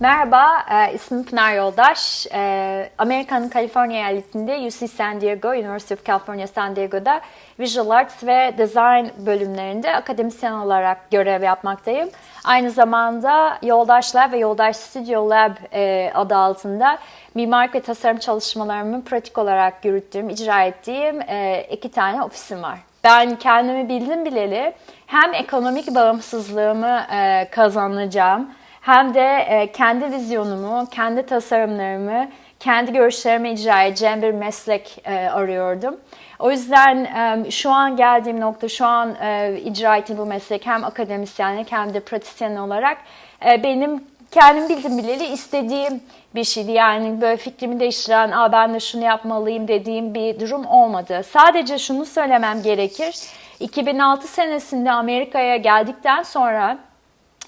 Merhaba, e, ismim Pınar Yoldaş. E, Amerika'nın Kaliforniya eyaletinde UC San Diego, University of California San Diego'da Visual Arts ve Design bölümlerinde akademisyen olarak görev yapmaktayım. Aynı zamanda Yoldaş Lab ve Yoldaş Studio Lab e, adı altında mimarlık ve tasarım çalışmalarımı pratik olarak yürüttüğüm, icra ettiğim e, iki tane ofisim var. Ben kendimi bildim bileli hem ekonomik bağımsızlığımı e, kazanacağım, hem de e, kendi vizyonumu, kendi tasarımlarımı, kendi görüşlerimi icra edeceğim bir meslek e, arıyordum. O yüzden e, şu an geldiğim nokta, şu an icra ettiğim bu meslek hem akademisyenlik hem de pratisyen olarak benim kendim bildim bileli istediğim bir şeydi. Yani böyle fikrimi değiştiren, Aa, ben de şunu yapmalıyım dediğim bir durum olmadı. Sadece şunu söylemem gerekir. 2006 senesinde Amerika'ya geldikten sonra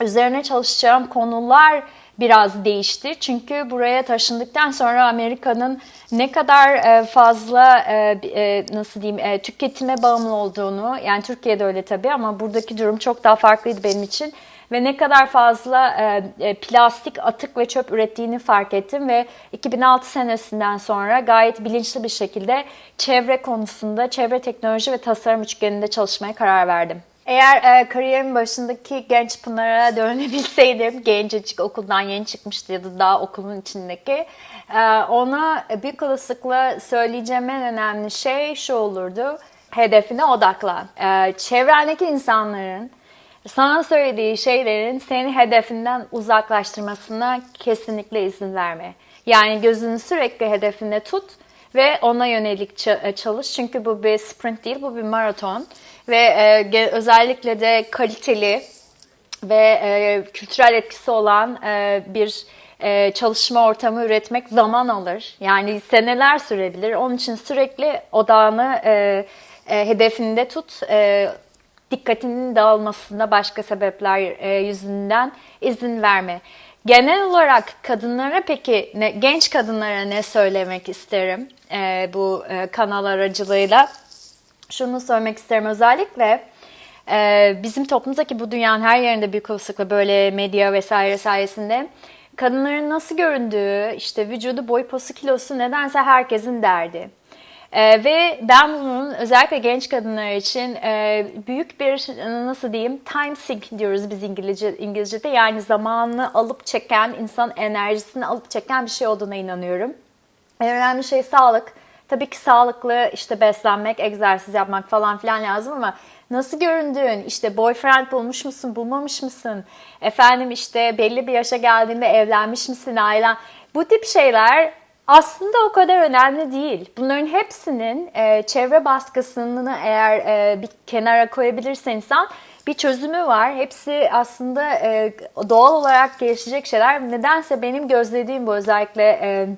üzerine çalışacağım konular biraz değişti. Çünkü buraya taşındıktan sonra Amerika'nın ne kadar e, fazla e, e, nasıl diyeyim tüketime bağımlı olduğunu yani Türkiye'de öyle tabii ama buradaki durum çok daha farklıydı benim için ve ne kadar fazla plastik atık ve çöp ürettiğini fark ettim ve 2006 senesinden sonra gayet bilinçli bir şekilde çevre konusunda çevre teknoloji ve tasarım üçgeninde çalışmaya karar verdim. Eğer e, kariyerimin başındaki genç Pınar'a dönebilseydim, gencecik okuldan yeni çıkmıştı ya da daha okulun içindeki, e, ona büyük olasılıkla söyleyeceğim en önemli şey şu olurdu, hedefine odaklan. E, çevrendeki insanların sana söylediği şeylerin seni hedefinden uzaklaştırmasına kesinlikle izin verme. Yani gözünü sürekli hedefinde tut ve ona yönelik çalış. Çünkü bu bir sprint değil, bu bir maraton. Ve e, özellikle de kaliteli ve e, kültürel etkisi olan e, bir e, çalışma ortamı üretmek zaman alır. Yani seneler sürebilir. Onun için sürekli odağını e, e, hedefinde tut. E, dikkatinin dağılmasında başka sebepler e, yüzünden izin verme. Genel olarak kadınlara peki ne, genç kadınlara ne söylemek isterim e, bu e, kanal aracılığıyla? Şunu söylemek isterim özellikle e, bizim toplumdaki bu dünyanın her yerinde büyük olasılıkla böyle medya vesaire sayesinde kadınların nasıl göründüğü, işte vücudu, boy, posu, kilosu nedense herkesin derdi. Ee, ve ben bunun özellikle genç kadınlar için e, büyük bir nasıl diyeyim time sink diyoruz biz İngilizce İngilizce'de yani zamanını alıp çeken insan enerjisini alıp çeken bir şey olduğuna inanıyorum. En önemli şey sağlık. Tabii ki sağlıklı işte beslenmek, egzersiz yapmak falan filan lazım ama nasıl göründüğün, işte boyfriend bulmuş musun, bulmamış mısın? Efendim işte belli bir yaşa geldiğinde evlenmiş misin, ailen? Bu tip şeyler aslında o kadar önemli değil. Bunların hepsinin e, çevre baskısını eğer e, bir kenara koyabilirse insan bir çözümü var. Hepsi aslında e, doğal olarak gelişecek şeyler. Nedense benim gözlediğim bu özellikle e,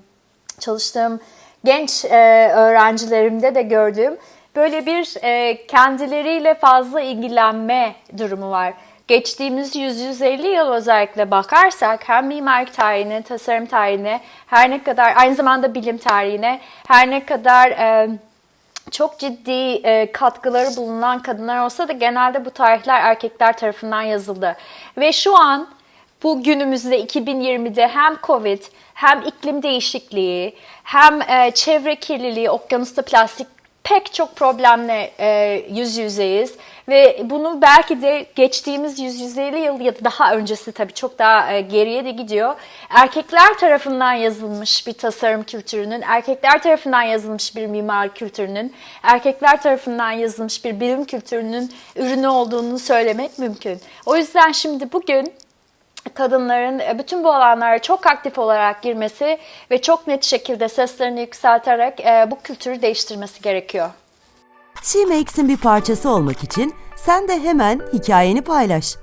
çalıştığım genç e, öğrencilerimde de gördüğüm böyle bir e, kendileriyle fazla ilgilenme durumu var. Geçtiğimiz 100-150 yıl özellikle bakarsak hem mimarlık tarihine, tasarım tarihine, her ne kadar aynı zamanda bilim tarihine, her ne kadar e, çok ciddi e, katkıları bulunan kadınlar olsa da genelde bu tarihler erkekler tarafından yazıldı. Ve şu an bu günümüzde 2020'de hem Covid hem iklim değişikliği hem e, çevre kirliliği, okyanusta plastik pek çok problemle e, yüz yüzeyiz. Ve bunu belki de geçtiğimiz 150 yıl ya da daha öncesi tabii çok daha e, geriye de gidiyor. Erkekler tarafından yazılmış bir tasarım kültürünün, erkekler tarafından yazılmış bir mimar kültürünün, erkekler tarafından yazılmış bir bilim kültürünün ürünü olduğunu söylemek mümkün. O yüzden şimdi bugün kadınların e, bütün bu alanlara çok aktif olarak girmesi ve çok net şekilde seslerini yükselterek e, bu kültürü değiştirmesi gerekiyor. She bir parçası olmak için sen de hemen hikayeni paylaş.